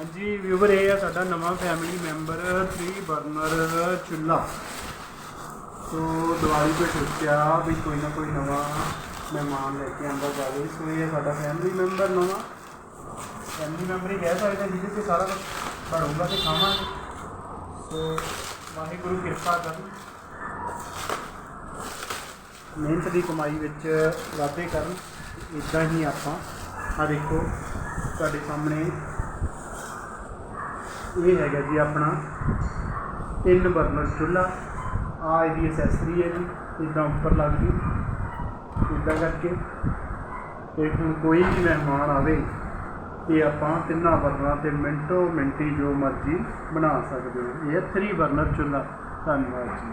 ਹਾਂਜੀ ਵਿਊਵਰ ਇਹ ਆ ਸਾਡਾ ਨਵਾਂ ਫੈਮਿਲੀ ਮੈਂਬਰ 3 ਬਰਨਰ ਚੁੱਲ੍ਹਾ। ਸੋ ਦੀਵਾਲੀ ਤੇ ਸੋਚਿਆ ਵੀ ਕੋਈ ਨਾ ਕੋਈ ਨਵਾਂ ਮਹਿਮਾਨ ਲੈ ਕੇ ਆਂਦਾ ਜਾਵੇ। ਸੋ ਇਹ ਹੈ ਸਾਡਾ ਫੈਮਿਲੀ ਮੈਂਬਰ ਨਵਾਂ। ਫੈਮਿਲੀ ਮੈਂਬਰ ਹੀ ਕਹਿ ਸਕਦੇ ਜਿਹਦੇ ਤੇ ਸਾਰਾ ਕੁਝ ਬਣੂਗਾ ਤੇ ਖਾਵਾਂਗੇ। ਸੋ ਵਾਹਿਗੁਰੂ ਕਿਰਪਾ ਕਰਨ। ਮਿਹਨਤ ਦੀ ਕਮਾਈ ਵਿੱਚ ਵਾਧੇ ਕਰਨ। ਇਦਾਂ ਹੀ ਆਪਾਂ ਆ ਦੇਖੋ, ਤੁਹਾਡੇ ਸਾਹਮਣੇ ਇਹ ਹੈਗਾ ਜੀ ਆਪਣਾ ਤਿੰਨ ਬਰਨਰ ਚੁੱਲ੍ਹਾ। ਆ ਇਹਦੀ ਐਕਸੈਸਰੀ ਹੈ ਜੀ ਇਦਾਂ ਉੱਪਰ ਲੱਗ ਗਈ ਇਦਾਂ ਕਰਕੇ ਤੇ ਹੁਣ ਕੋਈ ਵੀ ਮਹਿਮਾਨ ਆਵੇ ਤੇ ਆਪਾਂ ਤਿੰਨਾਂ ਬਰਨਰਾਂ ਤੇ ਮਿੰਟੋ ਮਿੰਟੀ ਜੋ ਮਰਜ਼ੀ ਬਣਾ ਸਕਦੇ ਹਾਂ। ਇਹ 3 ਬਰਨਰ ਚੁੱਲ੍ਹਾ। ਧੰਨਵਾਦ ਜੀ।